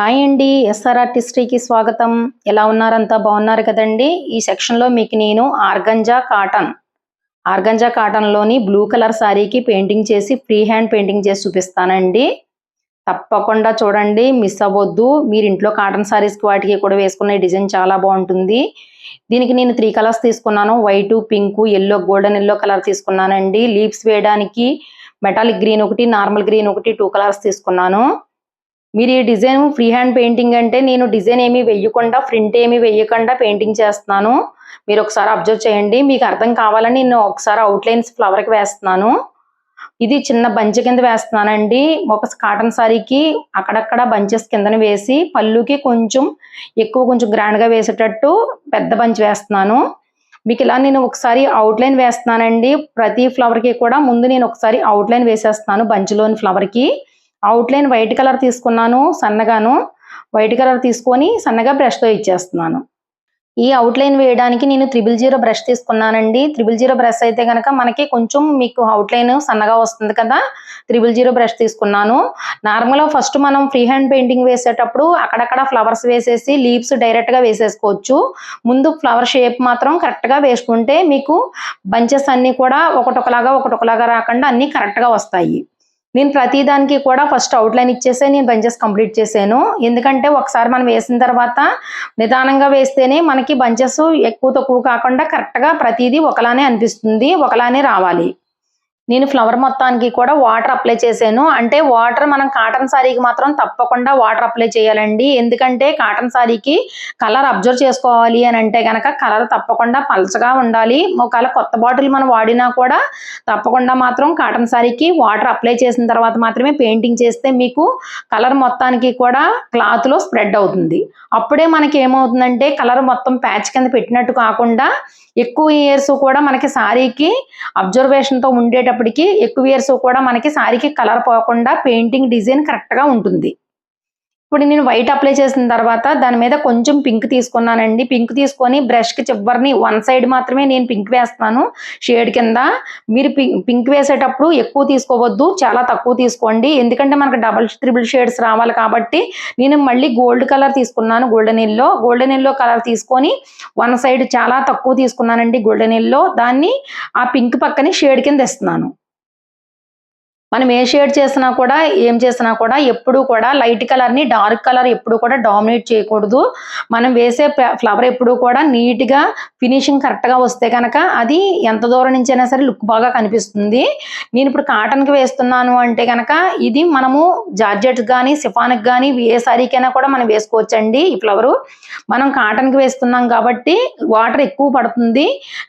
Hi అండి SR ఆర్టిస్ట్రీకి స్వాగతం. ఎలా ఉన్నారంతా? బాగున్నారు కదండి? ఈ సెక్షన్లో మీకు నేను ఆర్గంజా కాటన్. ఆర్గంజా కాటన్లోని బ్లూ కలర్ శారీకి పెయింటింగ్ చేసి ఫ్రీ హ్యాండ్ పెయింటింగ్ చేసి చూపిస్తానండి. తప్పకుండా చూడండి మిస్ అవ్వద్దు. మీరు ఇంట్లో కాటన్ శారీస్కి వాటికి కూడా వేసుకునే డిజైన్ చాలా బాగుంటుంది. దీనికి నేను త్రీ కలర్స్ తీసుకున్నాను. White pink yellow golden yellow colour తీసుకున్నానండి. లీవ్స్ వేయడానికి మెటాలిక్ గ్రీన్ ఒకటి నార్మల్ గ్రీన్ ఒకటి టూ కలర్స్ తీసుకున్నాను. మీరు ఈ డిజైన్ ఫ్రీ హ్యాండ్ పెయింటింగ్ అంటే నేను డిజైన్ ఏమీ వేయకుండా ప్రింట్ ఏమీ వేయకుండా పెయింటింగ్ చేస్తున్నాను. మీరు ఒకసారి అబ్జర్వ్ చేయండి. మీకు అర్థం కావాలని నేను ఒకసారి అవుట్లైన్స్ ఫ్లవర్కి వేస్తున్నాను. ఇది చిన్న బంచ్ కింద వేస్తున్నానండి. ఒక కాటన్ సారీకి అక్కడక్కడ బంచెస్ కిందన వేసి పళ్ళుకి కొంచెం ఎక్కువ కొంచెం గ్రాండ్గా వేసేటట్టు పెద్ద బంచ్ వేస్తున్నాను. మీకు ఇలా నేను ఒకసారి అవుట్లైన్ వేస్తున్నానండి. ప్రతి ఫ్లవర్కి కూడా ముందు నేను ఒకసారి అవుట్లైన్ వేసేస్తున్నాను బంచ్లోని ఫ్లవర్కి అవుట్లైన్ వైట్ కలర్ తీసుకున్నాను సన్నగాను. వైట్ కలర్ తీసుకొని సన్నగా బ్రష్తో ఇచ్చేస్తున్నాను. ఈ అవుట్లైన్ వేయడానికి నేను త్రిబుల్ జీరో బ్రష్ తీసుకున్నానండి. త్రిబుల్ జీరో బ్రష్ అయితే కనుక మనకి కొంచెం మీకు అవుట్లైన్ సన్నగా వస్తుంది కదా. త్రిబుల్ జీరో బ్రష్ తీసుకున్నాను. నార్మల్గా ఫస్ట్ మనం ఫ్రీ హ్యాండ్ పెయింటింగ్ వేసేటప్పుడు అక్కడక్కడ ఫ్లవర్స్ వేసేసి లీవ్స్ డైరెక్ట్గా వేసేసుకోవచ్చు. ముందు ఫ్లవర్ షేప్ మాత్రం కరెక్ట్గా వేసుకుంటే మీకు బంచెస్ అన్నీ కూడా ఒకటొకలాగా ఒకటొకలాగా రాకుండా అన్నీ కరెక్ట్గా వస్తాయి. నేను ప్రతి దానికి కూడా ఫస్ట్ అవుట్లైన్ ఇచ్చేసే నేను బంచెస్ కంప్లీట్ చేశాను. ఎందుకంటే ఒకసారి మనం వేసిన తర్వాత నిదానంగా వేస్తేనే మనకి బంచెస్ ఎక్కువ తక్కువ కాకుండా కరెక్ట్గా ప్రతిదీ ఒకలానే అనిపిస్తుంది ఒకలానే రావాలి. నేను ఫ్లవర్ మొత్తానికి కూడా వాటర్ అప్లై చేశాను. అంటే వాటర్ మనం కాటన్ శారీకి మాత్రం తప్పకుండా వాటర్ అప్లై చేయాలండి. ఎందుకంటే కాటన్ శారీకి కలర్ అబ్జర్వ్ చేసుకోవాలి అని అంటే కనుక కలర్ తప్పకుండా పలచగా ఉండాలి. ఒకవేళ కొత్త బాటిల్ మనం వాడినా కూడా తప్పకుండా మాత్రం కాటన్ శారీకి వాటర్ అప్లై చేసిన తర్వాత మాత్రమే పెయింటింగ్ చేస్తే మీకు కలర్ మొత్తానికి కూడా క్లాత్లో స్ప్రెడ్ అవుతుంది. అప్పుడే మనకి ఏమవుతుందంటే కలర్ మొత్తం ప్యాచ్ కింద పెట్టినట్టు కాకుండా ఎక్కువ ఇయర్స్ కూడా మనకి శారీకి అబ్జర్వేషన్తో ఉండేటప్పుడు ఉండేటప్పటికి ఎక్కువ ఇయర్స్ కూడా మనకి సారీకి కలర్ పోకుండా పెయింటింగ్ డిజైన్ కరెక్ట్గా ఉంటుంది. ఇప్పుడు నేను వైట్ అప్లై చేసిన తర్వాత దాని మీద కొంచెం పింక్ తీసుకున్నానండి. పింక్ తీసుకొని బ్రష్కి చివరిని వన్ సైడ్ మాత్రమే నేను పింక్ వేస్తున్నాను. షేడ్ కింద మీరు పింక్ వేసేటప్పుడు ఎక్కువ తీసుకోవద్దు చాలా తక్కువ తీసుకోండి. ఎందుకంటే మనకు డబల్ త్రిబుల్ షేడ్స్ రావాలి కాబట్టి నేను మళ్ళీ గోల్డ్ కలర్ తీసుకున్నాను golden yellow golden yellow colour తీసుకొని వన్ సైడ్ చాలా తక్కువ తీసుకున్నానండి గోల్డెన్ ఎల్లో దాన్ని ఆ పింక్ పక్కనే షేడ్ కింద ఇస్తున్నాను మనం ఏ షేడ్ చేసినా కూడా ఏం చేసినా కూడా ఎప్పుడు కూడా లైట్ కలర్ని డార్క్ కలర్ ఎప్పుడు కూడా డామినేట్ చేయకూడదు. మనం వేసే ఫ్లవర్ ఎప్పుడు కూడా నీట్గా ఫినిషింగ్ కరెక్ట్గా వస్తే కనుక అది ఎంత దూరం నుంచి అయినా సరే లుక్ బాగా కనిపిస్తుంది. నేను ఇప్పుడు కాటన్కి వేస్తున్నాను అంటే కనుక ఇది మనము జార్జెట్ కానీ సిఫాన్కి కానీ ఏ సారీకైనా కూడా మనం వేసుకోవచ్చండి ఈ ఫ్లవరు. మనం కాటన్కి వేస్తున్నాం కాబట్టి వాటర్ ఎక్కువ పడుతుంది.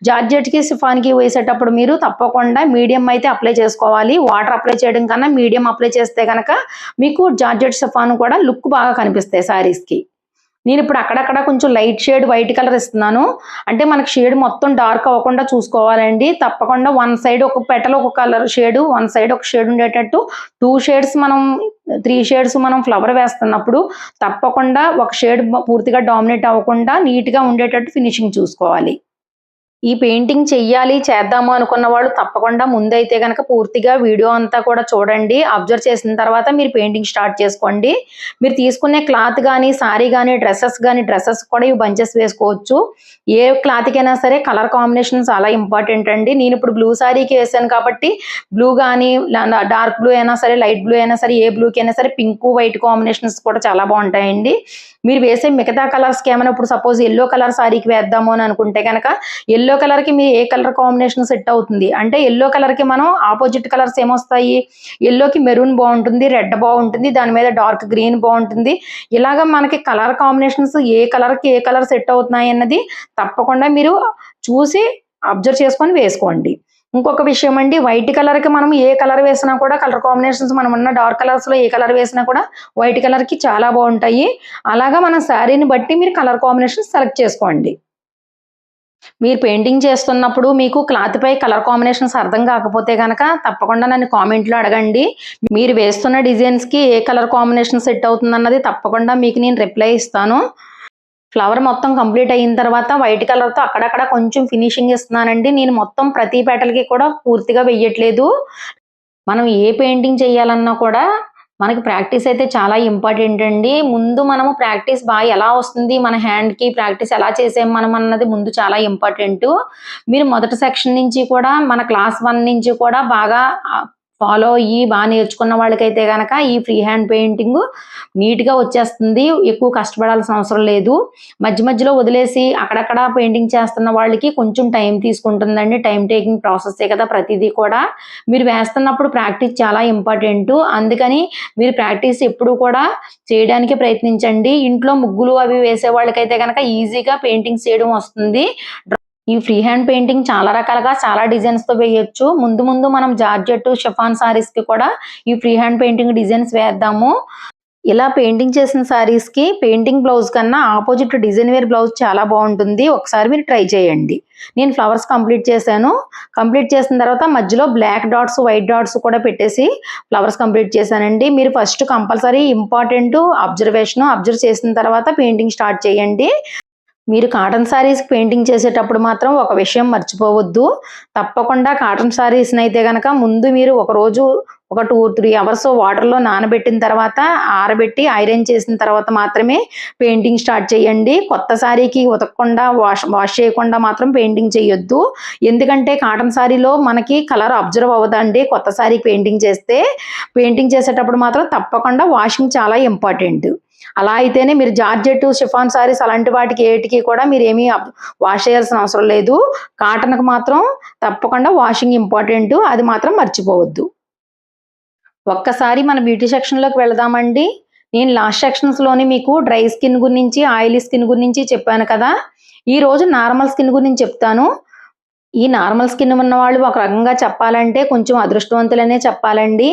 జార్జెట్కి సిఫాన్కి వేసేటప్పుడు మీరు తప్పకుండా మీడియం అయితే అప్లై చేసుకోవాలి. వాటర్ అప్లై అప్లై చేయడం కన్నా మీడియం అప్లై చేస్తే కనుక మీకు జార్జెట్ సఫాను కూడా లుక్ బాగా కనిపిస్తాయి శారీస్కి నేను ఇప్పుడు అక్కడక్కడ కొంచెం లైట్ షేడ్ వైట్ కలర్ ఇస్తున్నాను. అంటే మనకి షేడ్ మొత్తం డార్క్ అవ్వకుండా చూసుకోవాలండి. తప్పకుండా వన్ సైడ్ ఒక పెటల్ ఒక కలర్ షేడ్ వన్ సైడ్ ఒక షేడ్ ఉండేటట్టు టూ షేడ్స్ మనం త్రీ షేడ్స్ మనం ఫ్లవర్ వేస్తున్నప్పుడు తప్పకుండా ఒక షేడ్ పూర్తిగా డామినేట్ అవ్వకుండా నీట్గా ఉండేటట్టు ఫినిషింగ్ చూసుకోవాలి. ఈ పెయింటింగ్ చెయ్యాలి చేద్దాము అనుకున్న వాళ్ళు తప్పకుండా ముందైతే కనుక పూర్తిగా వీడియో అంతా కూడా చూడండి. అబ్జర్వ్ చేసిన తర్వాత మీరు పెయింటింగ్ స్టార్ట్ చేసుకోండి. మీరు తీసుకునే క్లాత్ కానీ సారీ కానీ డ్రెస్సెస్ కానీ డ్రెస్సెస్ కూడా ఇవి బంచెస్ వేసుకోవచ్చు. ఏ క్లాత్కైనా సరే కలర్ కాంబినేషన్ చాలా ఇంపార్టెంట్ అండి. నేను ఇప్పుడు బ్లూ సారీకి వేసాను కాబట్టి బ్లూ కానీ డార్క్ బ్లూ అయినా సరే లైట్ బ్లూ అయినా సరే ఏ బ్లూకి అయినా సరే పింక్ వైట్ కాంబినేషన్స్ కూడా చాలా బాగుంటాయండి. మీరు వేసే మిగతా కలర్స్కి ఏమైనా ఇప్పుడు సపోజ్ ఎల్లో కలర్ సారీకి వేద్దాము అని అనుకుంటే కనుక ఎల్లో కలర్కి మీ ఏ కలర్ కాంబినేషన్ సెట్ అవుతుంది? అంటే ఎల్లో కలర్కి మనం ఆపోజిట్ కలర్స్ ఏమొస్తాయి? ఎల్లోకి మెరూన్ బాగుంటుంది రెడ్ బాగుంటుంది దాని మీద డార్క్ గ్రీన్ బాగుంటుంది. ఇలాగ మనకి కలర్ కాంబినేషన్స్ ఏ కలర్కి ఏ కలర్ సెట్ అవుతున్నాయి అన్నది తప్పకుండా మీరు చూసి అబ్జర్వ్ చేసుకొని వేసుకోండి. ఇంకొక విషయం అండి వైట్ కలర్కి మనం ఏ కలర్ వేసినా కూడా కలర్ కాంబినేషన్స్ మనం ఉన్న డార్క్ కలర్స్లో ఏ కలర్ వేసినా కూడా వైట్ కలర్కి చాలా బాగుంటాయి. అలాగా మన శారీని బట్టి మీరు కలర్ కాంబినేషన్ సెలెక్ట్ చేసుకోండి. మీరు పెయింటింగ్ చేస్తున్నప్పుడు మీకు క్లాత్ పై కలర్ కాంబినేషన్స్ అర్థం కాకపోతే కనుక తప్పకుండా నన్ను కామెంట్లో అడగండి. మీరు వేస్తున్న డిజైన్స్కి ఏ కలర్ కాంబినేషన్ సెట్ అవుతుందన్నది తప్పకుండా మీకు నేను రిప్లై ఇస్తాను. ఫ్లవర్ మొత్తం కంప్లీట్ అయిన తర్వాత వైట్ కలర్తో అక్కడక్కడ కొంచెం ఫినిషింగ్ ఇస్తున్నానండి. నేను మొత్తం ప్రతి పేటలకి కూడా పూర్తిగా వెయ్యట్లేదు. మనం ఏ పెయింటింగ్ చేయాలన్నా కూడా మనకి ప్రాక్టీస్ అయితే చాలా ఇంపార్టెంట్ అండి. ముందు మనము ప్రాక్టీస్ బాగా ఎలా వస్తుంది మన హ్యాండ్కి ప్రాక్టీస్ ఎలా చేసాం మనం అన్నది ముందు చాలా ఇంపార్టెంట్ మీరు మొదటి సెక్షన్ నుంచి కూడా మన క్లాస్ వన్ నుంచి కూడా బాగా ఫాలో అయ్యి బాగా నేర్చుకున్న వాళ్ళకైతే కనుక ఈ ఫ్రీ హ్యాండ్ పెయింటింగ్ నీట్గా వచ్చేస్తుంది. ఎక్కువ కష్టపడాల్సిన అవసరం లేదు. మధ్య మధ్యలో వదిలేసి అక్కడక్కడ పెయింటింగ్ చేస్తున్న వాళ్ళకి కొంచెం టైం తీసుకుంటుందండి. టైం టేకింగ్ ప్రాసెసే కదా ప్రతిదీ కూడా. మీరు వేస్తున్నప్పుడు ప్రాక్టీస్ చాలా ఇంపార్టెంట్. అందుకని మీరు ప్రాక్టీస్ ఎప్పుడు కూడా చేయడానికి ప్రయత్నించండి. ఇంట్లో ముగ్గులు అవి వేసే వాళ్ళకైతే కనుక ఈజీగా పెయింటింగ్ చేయడం వస్తుంది. ఈ ఫ్రీ హ్యాండ్ పెయింటింగ్ చాలా రకాలుగా చాలా డిజైన్స్తో వేయొచ్చు. ముందు ముందు మనం జార్జెట్ షఫాన్ సారీస్కి కూడా ఈ ఫ్రీ హ్యాండ్ పెయింటింగ్ డిజైన్స్ వేద్దాము. ఇలా పెయింటింగ్ చేసిన సారీస్కి పెయింటింగ్ బ్లౌజ్ కన్నా ఆపోజిట్ డిజైన్ వేర్ బ్లౌజ్ చాలా బాగుంటుంది. ఒకసారి మీరు ట్రై చేయండి. నేను ఫ్లవర్స్ కంప్లీట్ చేశాను. కంప్లీట్ చేసిన తర్వాత మధ్యలో బ్లాక్ డాట్స్ వైట్ డాట్స్ కూడా పెట్టేసి ఫ్లవర్స్ కంప్లీట్ చేశానండి. మీరు first compulsory important observation observe చేసిన తర్వాత పెయింటింగ్ స్టార్ట్ చేయండి. మీరు కాటన్ సారీస్ పెయింటింగ్ చేసేటప్పుడు మాత్రం ఒక విషయం మర్చిపోవద్దు. తప్పకుండా కాటన్ సారీస్ని అయితే కనుక ముందు మీరు ఒక రోజు ఒక టూ త్రీ అవర్స్ వాటర్లో నానబెట్టిన తర్వాత ఆరబెట్టి ఐరన్ చేసిన తర్వాత మాత్రమే పెయింటింగ్ స్టార్ట్ చేయండి. కొత్త సారీకి ఉతకకుండా వాష్ వాష్ చేయకుండా మాత్రం పెయింటింగ్ చేయొద్దు. ఎందుకంటే కాటన్ సారీలో మనకి కలర్ అబ్జర్వ్ అవ్వదండి. కొత్త సారీకి పెయింటింగ్ చేస్తే పెయింటింగ్ చేసేటప్పుడు మాత్రం తప్పకుండా వాషింగ్ చాలా ఇంపార్టెంట్ అలా అయితేనే మీరు జార్జెట్ షిఫాన్ సారీస్ అలాంటి వాటికి ఏటికి కూడా మీరు ఏమీ వాష్ చేయాల్సిన అవసరం లేదు. కాటన్కి మాత్రం తప్పకుండా వాషింగ్ ఇంపార్టెంట్. అది మాత్రం మర్చిపోవద్దు. ఒక్కసారి మన బ్యూటీ సెక్షన్లోకి వెళదామండి. నేను లాస్ట్ సెక్షన్స్లోనే మీకు డ్రై స్కిన్ గురించి ఆయిలీ స్కిన్ గురించి చెప్పాను కదా. ఈ రోజు నార్మల్ స్కిన్ గురించి చెప్తాను. ఈ నార్మల్ స్కిన్ ఉన్న వాళ్ళు ఒక రకంగా చెప్పాలంటే కొంచెం అదృష్టవంతులనే చెప్పాలండి.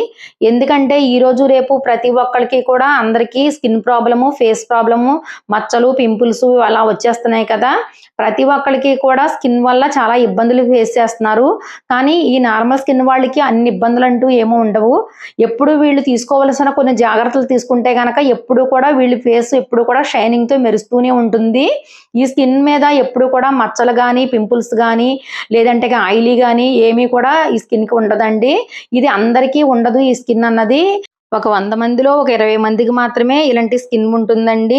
ఎందుకంటే ఈ రోజు రేపు ప్రతి ఒక్కరికి కూడా అందరికీ స్కిన్ ప్రాబ్లము ఫేస్ ప్రాబ్లము మచ్చలు పింపుల్స్ అలా వచ్చేస్తున్నాయి కదా. ప్రతి ఒక్కరికి కూడా స్కిన్ వల్ల చాలా ఇబ్బందులు ఫేస్ చేస్తున్నారు. కానీ ఈ నార్మల్ స్కిన్ వాళ్ళకి అన్ని ఇబ్బందులు అంటూ ఏమో ఉండవు. ఎప్పుడు వీళ్ళు తీసుకోవలసిన కొన్ని జాగ్రత్తలు తీసుకుంటే కనుక ఎప్పుడు కూడా వీళ్ళ ఫేస్ ఎప్పుడు కూడా షైనింగ్తో మెరుస్తూనే ఉంటుంది. ఈ స్కిన్ మీద ఎప్పుడు కూడా మచ్చలు కానీ పింపుల్స్ కానీ లేదంటే ఆయిలీ కానీ ఏమీ కూడా ఈ స్కిన్కి ఉండదండి. ఇది అందరికీ ఉండదు ఈ స్కిన్ అన్నది. ఒక వంద మందిలో ఒక ఇరవై మందికి మాత్రమే ఇలాంటి స్కిన్ ఉంటుందండి.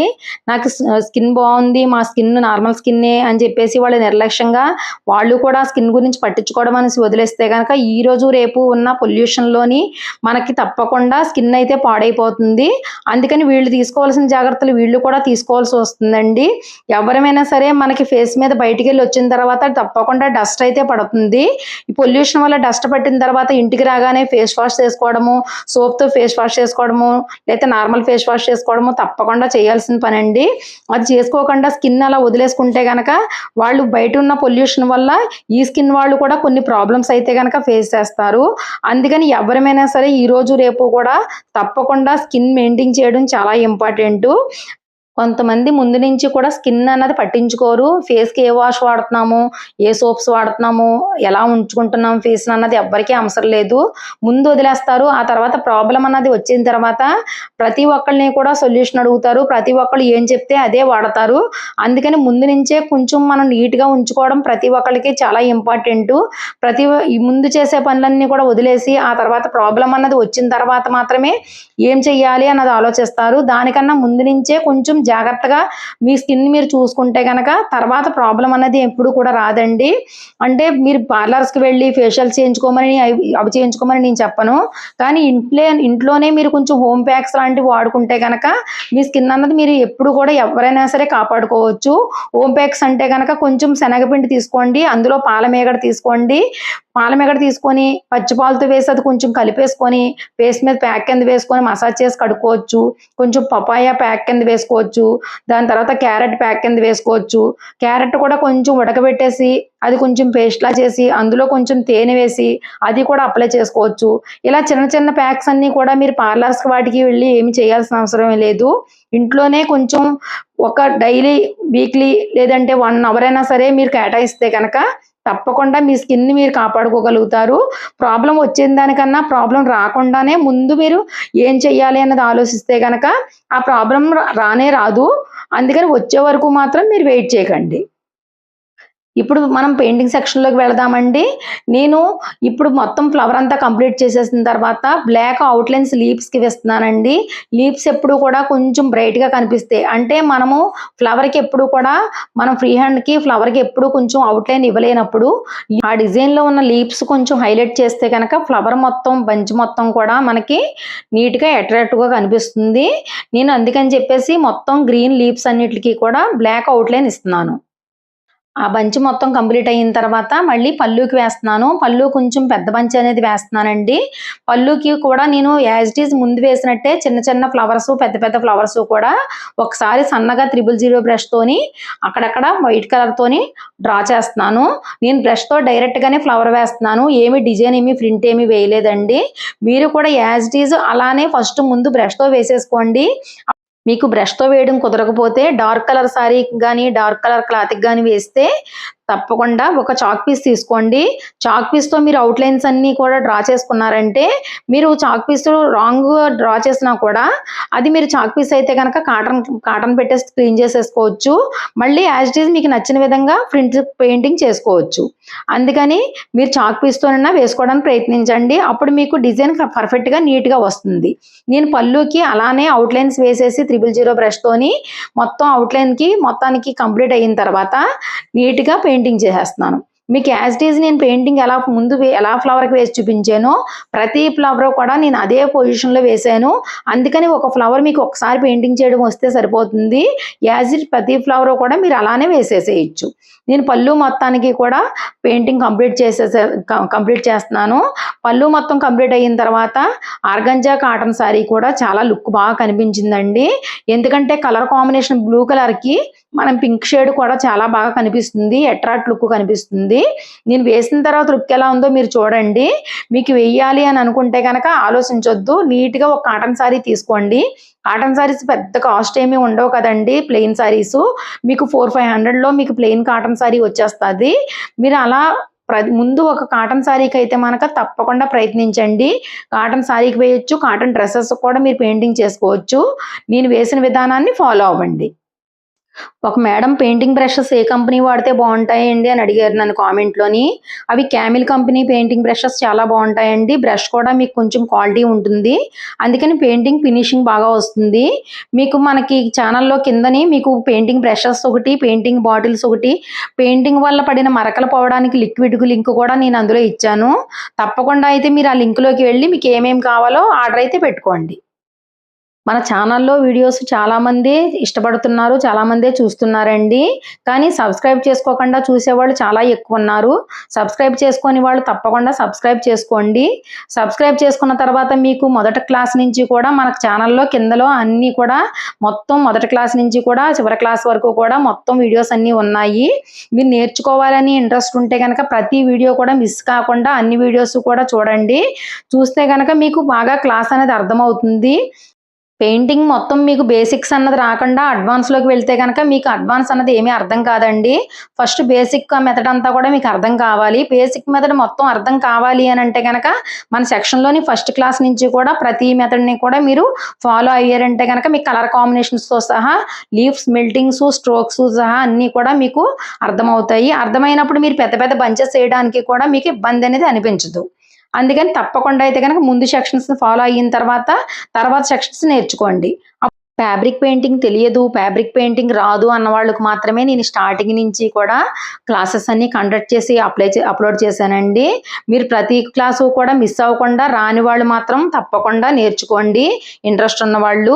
నాకు స్కిన్ బాగుంది మా స్కిన్ నార్మల్ స్కిన్నే అని చెప్పేసి వాళ్ళు నిర్లక్ష్యంగా వాళ్ళు కూడా స్కిన్ గురించి పట్టించుకోవడం అనేసి వదిలేస్తే కనుక ఈ రోజు రేపు ఉన్న పొల్యూషన్లోని మనకి తప్పకుండా స్కిన్ అయితే పాడైపోతుంది. అందుకని వీళ్ళు తీసుకోవాల్సిన జాగ్రత్తలు వీళ్ళు కూడా తీసుకోవాల్సి వస్తుందండి. ఎవరమైనా సరే మనకి ఫేస్ మీద బయటికి వెళ్ళి వచ్చిన తర్వాత తప్పకుండా డస్ట్ అయితే పడుతుంది. ఈ పొల్యూషన్ వల్ల డస్ట్ పట్టిన తర్వాత ఇంటికి రాగానే ఫేస్ వాష్ చేసుకోవడము సోప్తో ఫేస్ వాష్ చేసుకోవడము లేకపోతే నార్మల్ ఫేస్ వాష్ చేసుకోవడము తప్పకుండా చేయాల్సిన పని అండి అది చేసుకోకుండా స్కిన్ అలా వదిలేసుకుంటే గనక వాళ్ళు బయట ఉన్న పొల్యూషన్ వల్ల ఈ స్కిన్ వాళ్ళు కూడా కొన్ని ప్రాబ్లమ్స్ అయితే గనక ఫేస్ చేస్తారు. అందుకని ఎవరమైనా సరే ఈ రోజు రేపు కూడా తప్పకుండా స్కిన్ మెయింటైన్ చేయడం చాలా ఇంపార్టెంట్. కొంతమంది ముందు నుంచి కూడా స్కిన్ అన్నది పట్టించుకోరు. ఫేస్కి ఏ వాష్ వాడుతున్నాము? ఏ సోప్స్ వాడుతున్నాము? ఎలా ఉంచుకుంటున్నాం ఫేస్ అన్నది ఎవ్వరికీ అవసరం లేదు. ముందు వదిలేస్తారు. ఆ తర్వాత ప్రాబ్లం అన్నది వచ్చిన తర్వాత ప్రతి ఒక్కరిని కూడా సొల్యూషన్ అడుగుతారు. ప్రతి ఒక్కళ్ళు ఏం చెప్తే అదే వాడతారు. అందుకని ముందు నుంచే కొంచెం మనం నీట్గా ఉంచుకోవడం ప్రతి ఒక్కరికి చాలా ఇంపార్టెంట్. ప్రతి ముందు చేసే పనులన్నీ కూడా వదిలేసి ఆ తర్వాత ప్రాబ్లం అన్నది వచ్చిన తర్వాత మాత్రమే ఏం చెయ్యాలి అన్నది ఆలోచిస్తారు. దానికన్నా ముందు నుంచే కొంచెం జాగ్రత్తగా మీ స్కిన్ మీరు చూసుకుంటే కనుక తర్వాత ప్రాబ్లం అనేది ఎప్పుడు కూడా రాదండి. అంటే మీరు పార్లర్స్కి వెళ్ళి ఫేషియల్స్ చేయించుకోమని అవి అవి చేయించుకోమని నేను చెప్పను. కానీ ఇంట్లో ఇంట్లోనే మీరు కొంచెం హోమ్ ప్యాక్స్ లాంటివి వాడుకుంటే కనుక మీ స్కిన్ అన్నది మీరు ఎప్పుడు కూడా ఎవరైనా సరే కాపాడుకోవచ్చు. హోమ్ ప్యాక్స్ అంటే కనుక కొంచెం శనగపిండి తీసుకోండి అందులో పాలమేగడ తీసుకోండి. పాలమెగడ తీసుకొని పచ్చిపాలతో వేసి అది కొంచెం కలిపేసుకొని పేస్ట్ మీద ప్యాక్ కింద వేసుకొని మసాజ్ చేసి కడుక్కోవచ్చు. కొంచెం పపాయ ప్యాక్ కింద వేసుకోవచ్చు. దాని తర్వాత క్యారెట్ ప్యాక్ కింద వేసుకోవచ్చు. క్యారెట్ కూడా కొంచెం ఉడకబెట్టేసి అది కొంచెం పేస్ట్లా చేసి అందులో కొంచెం తేనె వేసి అది కూడా అప్లై చేసుకోవచ్చు. ఇలా చిన్న చిన్న ప్యాక్స్ అన్నీ కూడా మీరు పార్లర్స్కి వాటికి వెళ్ళి ఏమి చేయాల్సిన అవసరం లేదు. ఇంట్లోనే కొంచెం ఒక డైలీ వీక్లీ లేదంటే వన్ అవర్ అయినా సరే మీరు కేటాయిస్తే కనుక తప్పకుండా మీ స్కిన్ని మీరు కాపాడుకోగలుగుతారు. ప్రాబ్లం వచ్చిన దానికన్నా ప్రాబ్లం రాకుండానే ముందు మీరు ఏం చెయ్యాలి అన్నది ఆలోచిస్తే కనుక ఆ ప్రాబ్లం రానే రాదు. అందుకని వచ్చే వరకు మాత్రం మీరు వెయిట్ చేయకండి. ఇప్పుడు మనం పెయింటింగ్ సెక్షన్లోకి వెళదామండి. నేను ఇప్పుడు మొత్తం ఫ్లవర్ అంతా కంప్లీట్ చేసేసిన తర్వాత బ్లాక్ అవుట్లైన్స్ లీప్స్కి వేస్తున్నానండి. లీప్స్ ఎప్పుడు కూడా కొంచెం బ్రైట్గా కనిపిస్తాయి అంటే మనము ఫ్లవర్కి ఎప్పుడు కూడా మనం ఫ్రీ హ్యాండ్కి ఫ్లవర్కి ఎప్పుడు కొంచెం అవుట్లైన్ ఇవ్వలేనప్పుడు ఆ డిజైన్లో ఉన్న లీప్స్ కొంచెం హైలైట్ చేస్తే కనుక ఫ్లవర్ మొత్తం బంచ్ మొత్తం కూడా మనకి నీట్గా అట్రాక్టివ్గా కనిపిస్తుంది. నేను అందుకని చెప్పేసి మొత్తం గ్రీన్ లీప్స్ అన్నిటికీ కూడా బ్లాక్ అవుట్లైన్ ఇస్తున్నాను. ఆ బంచి మొత్తం కంప్లీట్ అయిన తర్వాత మళ్ళీ పళ్ళుకి వేస్తున్నాను. పళ్ళు కొంచెం పెద్ద బంచి అనేది వేస్తున్నానండి. పళ్ళుకి కూడా నేను యాజ్ ఇట్ ఈజ్ ముందు వేసినట్టే చిన్న చిన్న ఫ్లవర్స్ పెద్ద పెద్ద ఫ్లవర్స్ కూడా ఒకసారి సన్నగా త్రిబుల్ జీరో బ్రష్ తోని అక్కడక్కడ వైట్ కలర్ తోని డ్రా చేస్తున్నాను. నేను బ్రష్తో ఫ్లవర్ వేస్తున్నాను. ఏమి డిజైన్ ఏమి ప్రింట్ ఏమి వేయలేదండి. మీరు కూడా యాజ్ ఇట్ ఈజ్ అలానే ఫస్ట్ ముందు బ్రష్తో వేసేసుకోండి. మీకు బ్రష్తో వేయడం కుదరకపోతే డార్క్ కలర్ సారీ కానీ డార్క్ కలర్ క్లాత్ కానీ వేస్తే తప్పకుండా ఒక చాక్ పీస్ తీసుకోండి. చాక్ పీస్తో మీరు అవుట్లైన్స్ అన్నీ కూడా డ్రా చేసుకున్నారంటే మీరు చాక్ పీస్ రాంగ్ డ్రా చేసినా కూడా అది మీరు చాక్ పీస్ అయితే కనుక కాటన్ కాటన్ పెట్టేసి క్లీన్ చేసేసుకోవచ్చు. మళ్ళీ యాజ్ ఇట్ ఈజ్ మీకు నచ్చిన విధంగా ప్రింట్ పెయింటింగ్ చేసుకోవచ్చు. అందుకని మీరు చాక్ పీస్తోనైనా వేసుకోవడానికి ప్రయత్నించండి. అప్పుడు మీకు డిజైన్ పర్ఫెక్ట్గా నీట్గా వస్తుంది. నేను పళ్ళుకి అలానే అవుట్లైన్స్ వేసేసి త్రిబుల్ జీరో బ్రష్తోని మొత్తం అవుట్లైన్కి మొత్తానికి కంప్లీట్ అయిన తర్వాత నీట్గా పెయింట్ పెయింటింగ్ చేసేస్తున్నాను. మీకు యాజ్ ఇట్ ఈజ్ నేను పెయింటింగ్ ఎలా ముందు ఎలా ఫ్లవర్కి వేసి చూపించానో ప్రతి ఫ్లవర్ కూడా నేను అదే పొజిషన్లో వేసాను. అందుకని ఒక ఫ్లవర్ మీకు ఒకసారి పెయింటింగ్ చేయడం వస్తే సరిపోతుంది. యాజ్ ఇట్ ప్రతి ఫ్లవర్ కూడా మీరు అలానే వేసేసేయచ్చు. నేను పళ్ళు మొత్తానికి కూడా పెయింటింగ్ కంప్లీట్ చేసేసే కంప్లీట్ చేస్తున్నాను. పళ్ళు మొత్తం కంప్లీట్ అయిన తర్వాత ఆర్గంజా కాటన్ శారీ కూడా చాలా లుక్ బాగా కనిపించిందండి. ఎందుకంటే కలర్ కాంబినేషన్ బ్లూ కలర్కి మనం పింక్ షేడ్ కూడా చాలా బాగా కనిపిస్తుంది. అట్రాక్ట్ లుక్ కనిపిస్తుంది. నేను వేసిన తర్వాత లుక్ ఎలా ఉందో మీరు చూడండి. మీకు వెయ్యాలి అని అనుకుంటే కనుక ఆలోచించొద్దు. నీట్గా ఒక కాటన్ శారీ తీసుకోండి. కాటన్ శారీస్ పెద్ద కాస్ట్ ఏమీ ఉండవు కదండి ప్లెయిన్ శారీస్ మీకు ఫోర్ ఫైవ్ హండ్రెడ్లో మీకు ప్లెయిన్ కాటన్ శారీ వచ్చేస్తుంది. మీరు అలా ప్ర- ముందు ఒక కాటన్ శారీకి అయితే మనక తప్పకుండా ప్రయత్నించండి. కాటన్ శారీకి వేయొచ్చు కాటన్ డ్రెస్సెస్ కూడా మీరు పెయింటింగ్ చేసుకోవచ్చు. నేను వేసిన విధానాన్ని ఫాలో అవ్వండి. ఒక మేడం పెయింటింగ్ బ్రషెస్ ఏ కంపెనీ వాడితే బాగుంటాయండి అని అడిగారు నన్ను కామెంట్లోని అవి క్యామిల్ కంపెనీ పెయింటింగ్ బ్రషెస్ చాలా బాగుంటాయండి. బ్రష్ కూడా మీకు కొంచెం క్వాలిటీ ఉంటుంది. అందుకని పెయింటింగ్ ఫినిషింగ్ బాగా వస్తుంది. మీకు మనకి ఛానల్లో కిందని మీకు పెయింటింగ్ బ్రషెస్ ఒకటి పెయింటింగ్ బాటిల్స్ ఒకటి. పెయింటింగ్ వల్ల పడిన మరకలు పోవడానికి లిక్విడ్ లింక్ కూడా నేను అందులో ఇచ్చాను. తప్పకుండా అయితే మీరు ఆ లింక్లోకి వెళ్ళి మీకు ఏమేమి కావాలో ఆర్డర్ అయితే పెట్టుకోండి. మన ఛానల్లో వీడియోస్ చాలామంది ఇష్టపడుతున్నారు చాలామందే చూస్తున్నారండి. కానీ సబ్స్క్రైబ్ చేసుకోకుండా చూసేవాళ్ళు చాలా ఎక్కువ ఉన్నారు సబ్స్క్రైబ్ చేసుకొని వాళ్ళు తప్పకుండా సబ్స్క్రైబ్ చేసుకోండి. సబ్స్క్రైబ్ చేసుకున్న తర్వాత మీకు మొదటి క్లాస్ నుంచి కూడా మన ఛానల్లో కిందలో అన్నీ కూడా మొత్తం మొదటి క్లాస్ నుంచి కూడా చివరి క్లాస్ వరకు కూడా మొత్తం వీడియోస్ అన్నీ ఉన్నాయి. మీరు నేర్చుకోవాలని ఇంట్రెస్ట్ ఉంటే కనుక ప్రతి వీడియో కూడా మిస్ కాకుండా అన్ని వీడియోస్ కూడా చూడండి. చూస్తే కనుక మీకు బాగా క్లాస్ అనేది అర్థమవుతుంది. పెయింటింగ్ మొత్తం మీకు బేసిక్స్ అన్నది రాకుండా అడ్వాన్స్లోకి వెళ్తే కనుక మీకు అడ్వాన్స్ అన్నది ఏమీ అర్థం కాదండి. ఫస్ట్ బేసిక్ మెథడ్ అంతా కూడా మీకు అర్థం కావాలి. బేసిక్ మెథడ్ మొత్తం అర్థం కావాలి అని అంటే కనుక మన సెక్షన్లోని ఫస్ట్ క్లాస్ నుంచి కూడా ప్రతి మెథడ్ని కూడా మీరు ఫాలో అయ్యారంటే కనుక మీకు కలర్ కాంబినేషన్స్తో సహా లీవ్స్ మెల్టింగ్స్ స్ట్రోక్స్ సహా అన్నీ కూడా మీకు అర్థమవుతాయి. అర్థమైనప్పుడు మీరు పెద్ద పెద్ద బంచెస్ చేయడానికి కూడా మీకు ఇబ్బంది అనేది అనిపించదు. అందుకని తప్పకుండా అయితే కనుక ముందు సెక్షన్స్ ఫాలో అయిన తర్వాత తర్వాత సెక్షన్స్ నేర్చుకోండి. ఫ్యాబ్రిక్ పెయింటింగ్ తెలియదు ఫ్యాబ్రిక్ పెయింటింగ్ రాదు అన్న వాళ్ళకు మాత్రమే నేను స్టార్టింగ్ నుంచి కూడా క్లాసెస్ అన్ని కండక్ట్ చేసి అప్లై అప్లోడ్ చేశానండి. మీరు ప్రతి క్లాసు కూడా మిస్ అవ్వకుండా రాని వాళ్ళు మాత్రం తప్పకుండా నేర్చుకోండి. ఇంట్రెస్ట్ ఉన్న వాళ్ళు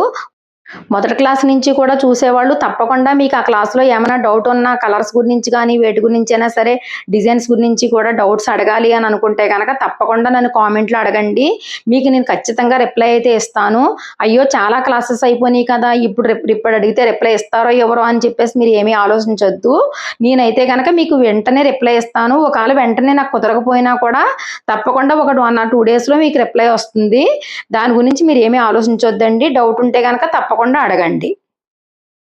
మొదటి క్లాస్ నుంచి కూడా చూసేవాళ్ళు తప్పకుండా మీకు ఆ క్లాస్లో ఏమైనా డౌట్ ఉన్నా కలర్స్ గురించి కానీ వేటి గురించి అయినా సరే డిజైన్స్ గురించి కూడా డౌట్స్ అడగాలి అని అనుకుంటే కనుక తప్పకుండా నన్ను కామెంట్లో అడగండి. మీకు నేను ఖచ్చితంగా రిప్లై అయితే ఇస్తాను. అయ్యో చాలా క్లాసెస్ అయిపోయినాయి కదా ఇప్పుడు రిప్- ఇప్పుడు అడిగితే రిప్లై ఇస్తారో ఎవరో అని చెప్పేసి మీరు ఏమీ ఆలోచించొద్దు. నేనైతే కనుక మీకు వెంటనే రిప్లై ఇస్తాను. ఒకవేళ వెంటనే నాకు కుదరకపోయినా కూడా తప్పకుండా ఒక వన్ ఆర్ టూ డేస్లో మీకు రిప్లై వస్తుంది. దాని గురించి మీరు ఏమీ ఆలోచించొద్దండి. డౌట్ ఉంటే కనుక తప్పకుండా అడగండి.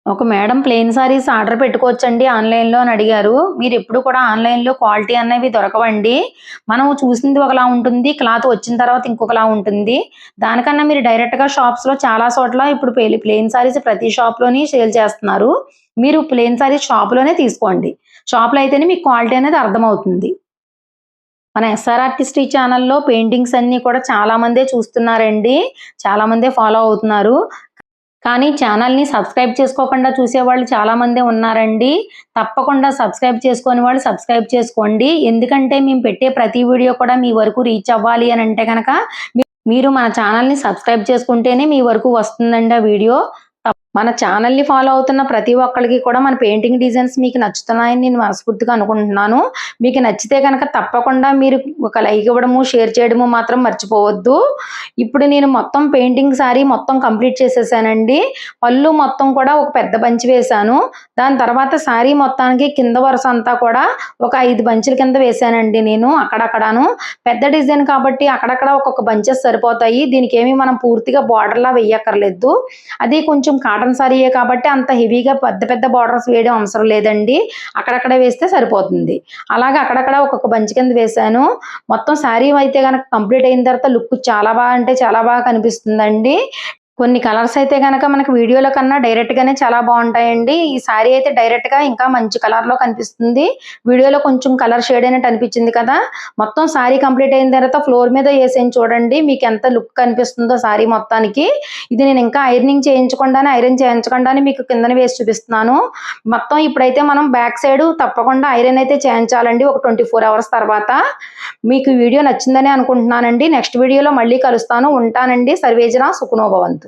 ఒక మేడం ప్లెయిన్ సారీస్ ఆర్డర్ పెట్టుకోవచ్చండి ఆన్లైన్లో అని అడిగారు. మీరు ఎప్పుడు కూడా ఆన్లైన్లో క్వాలిటీ అనేవి దొరకవండి. మనం చూసింది ఒకలా ఉంటుంది క్లాత్ వచ్చిన తర్వాత ఇంకొకలా ఉంటుంది. దానికన్నా మీరు డైరెక్ట్గా షాప్స్లో చాలా చోట్ల ఇప్పుడు ప్లెయిన్ సారీస్ ప్రతి షాప్లోని సేల్ చేస్తున్నారు. మీరు ప్లెయిన్ సారీస్ షాప్లోనే తీసుకోండి. షాప్లో అయితేనే మీకు క్వాలిటీ అనేది అర్థమవుతుంది. మన ఎస్ఆర్ ఆర్టిస్ట్ ఛానల్లో పెయింటింగ్స్ అన్నీ కూడా చాలామందే చూస్తున్నారండి. చాలామందే ఫాలో అవుతున్నారు. కానీ ఛానల్ని సబ్స్క్రైబ్ చేసుకోకుండా చూసేవాళ్ళు చాలా మందే ఉన్నారండి. తప్పకుండా సబ్స్క్రైబ్ చేసుకొని వాళ్ళు సబ్స్క్రైబ్ చేసుకోండి. ఎందుకంటే మేము పెట్టే ప్రతి వీడియో కూడా మీ వరకు రీచ్ అవ్వాలి అని అంటే కనుక మీరు మన ఛానల్ని సబ్స్క్రైబ్ చేసుకుంటేనే మీ వరకు వస్తుందండి ఆ వీడియో. మన ఛానల్ని ఫాలో అవుతున్న ప్రతి ఒక్కరికి కూడా మన పెయింటింగ్ డిజైన్స్ మీకు నచ్చుతున్నాయని నేను మనస్ఫూర్తిగా అనుకుంటున్నాను. మీకు నచ్చితే కనుక తప్పకుండా మీరు ఒక లైక్ ఇవ్వడము షేర్ చేయడము మాత్రం మర్చిపోవద్దు. ఇప్పుడు నేను మొత్తం పెయింటింగ్ సారీ మొత్తం కంప్లీట్ చేసేసానండి. పళ్ళు మొత్తం కూడా ఒక పెద్ద బంచి వేశాను. దాని తర్వాత సారీ మొత్తానికి కింద వరుస అంతా కూడా ఒక ఐదు బంచుల కింద వేశానండి నేను అక్కడక్కడాను. పెద్ద డిజైన్ కాబట్టి అక్కడక్కడ ఒక్కొక్క బంచెస్ సరిపోతాయి. దీనికి ఏమి మనం పూర్తిగా బార్డర్లా వేయక్కర్లేదు. అది కొంచెం కాటన్ సారీయే కాబట్టి అంత హెవీగా పెద్ద పెద్ద బార్డర్స్ వేయడం అవసరం లేదండి. అక్కడక్కడ వేస్తే సరిపోతుంది. అలాగే అక్కడక్కడ ఒక్కొక్క బంచి కింద వేశాను. మొత్తం శారీ అయితే కనుక కంప్లీట్ అయిన తర్వాత లుక్ చాలా బాగా అంటే చాలా బాగా కనిపిస్తుందండి. కొన్ని కలర్స్ అయితే కనుక మనకి వీడియోలో కన్నా డైరెక్ట్ గానే చాలా బాగుంటాయండి. ఈ శారీ అయితే డైరెక్ట్గా ఇంకా మంచి కలర్లో కనిపిస్తుంది. వీడియోలో కొంచెం కలర్ షేడ్ అయినట్టు అనిపించింది కదా. మొత్తం శారీ కంప్లీట్ అయిన తర్వాత ఫ్లోర్ మీద వేసేయండి చూడండి. మీకు ఎంత లుక్ కనిపిస్తుందో శారీ మొత్తానికి. ఇది నేను ఇంకా ఐరనింగ్ చేయించకుండానే ఐరన్ చేయించకుండానే మీకు కిందన వేసి చూపిస్తున్నాను. మొత్తం ఇప్పుడైతే మనం బ్యాక్ సైడ్ తప్పకుండా ఐరన్ అయితే చేయించాలండి ఒక ట్వంటీ ఫోర్ అవర్స్ తర్వాత. మీకు వీడియో నచ్చిందని అనుకుంటున్నానండి. నెక్స్ట్ వీడియోలో మళ్ళీ కలుస్తాను. ఉంటానండి. సర్వేజన సుఖనోభవంతు